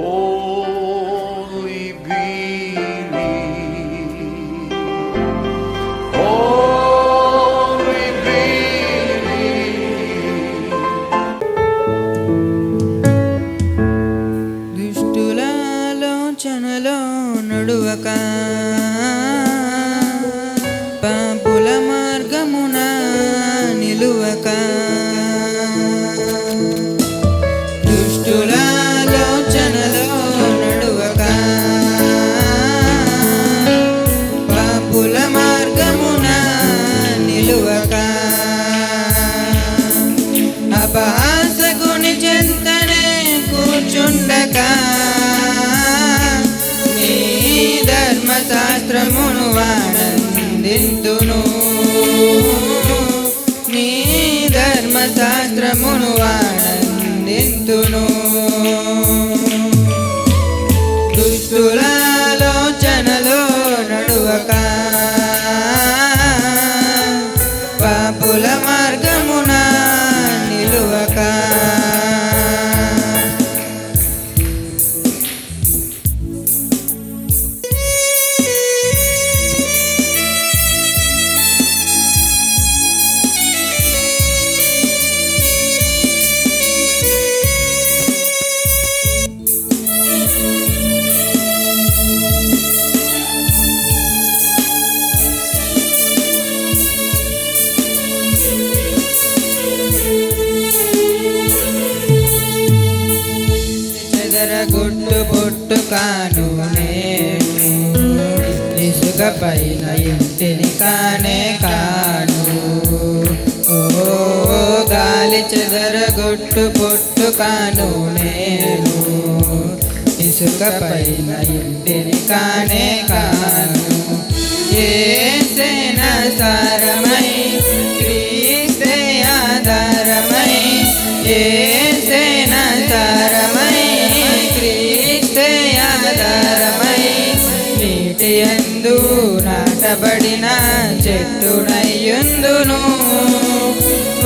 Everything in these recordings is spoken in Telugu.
Oh. అపహాసకుని చెంతనే కూర్చుండక. నీ ధర్మశాస్త్రమును వానందింతును నీ ధర్మశాస్త్రమును వానందింతును దుస్తులా పుట్టుకాను నేను. ఇసుక పైన ఇంటిని కానే కాను. ఓ గాలి చెదరగొట్టు పొట్టు కాను నేను. ఇసుక పైన ఇంటిని కానే కాను. ఏసేన సారమై క్రీస్తే ఆధారమై ఏ ఎందు నాటబడిన చెట్టునయ్యుందును.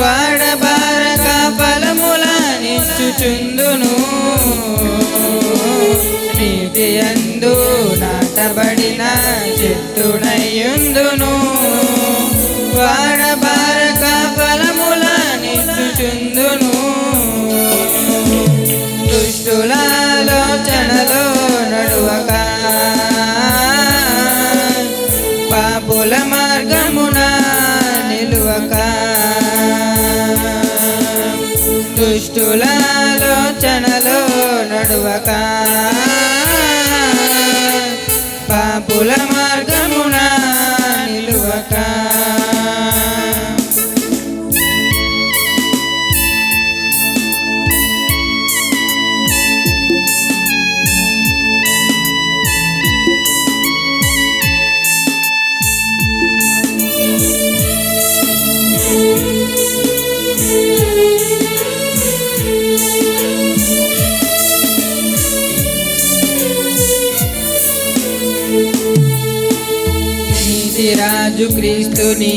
వాడబారక ఫలముల నిచ్చుచుందును. నీటి ఎందు నాటబడిన చెట్టునయ్యుందును. వాడబారక ఫలముల నిచ్చుచుందును. దుష్టుల దుష్టులలోచనలో నడువక. పాపుల మార్గమునా రాజు క్రీస్తుని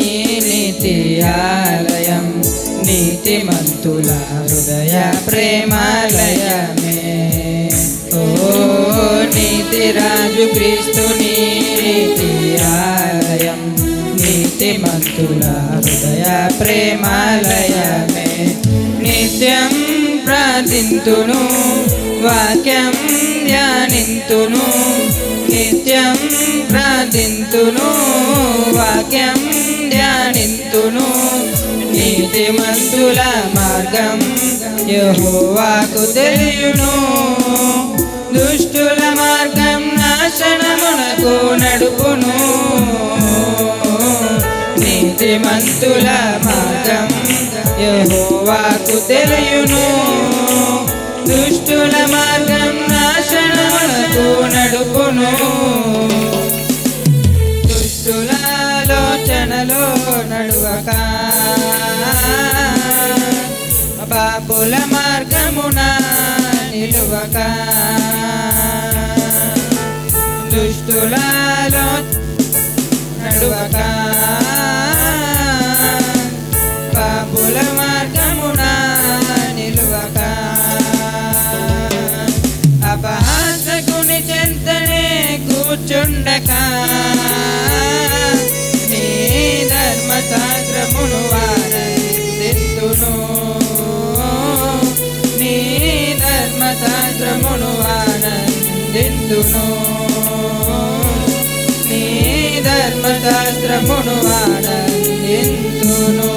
నీతి ఆలయం నీతి మంతుల హృదయ ప్రేమాలయమే. ఓ నీతి రాజు క్రీస్తుని నీతి ఆలయం నీతి మంతుల హృదయ ప్రేమాలయమే. నిత్యం ప్రార్థింతును వాక్యం ధ్యానింతును నిత్యం ప్రార్థింతును. వాక్యం ధ్యానింతును. నీతిమంతుల మార్గం యహోవాకు తెలియను. దుష్టుల మార్గం నాశనమునకు నడుపును. నీతిమంతుల మార్గం యహోవాకు తెలియను. దుష్టుల మార్గం నాశనమునకు నడుపును. ఆలోచనలో నడువక. పాపుల మార్గమున నిలువక. దుష్టులలో నడువక. ఆనందింతును నీ ధర్మశాస్త్రమును ఆనందించును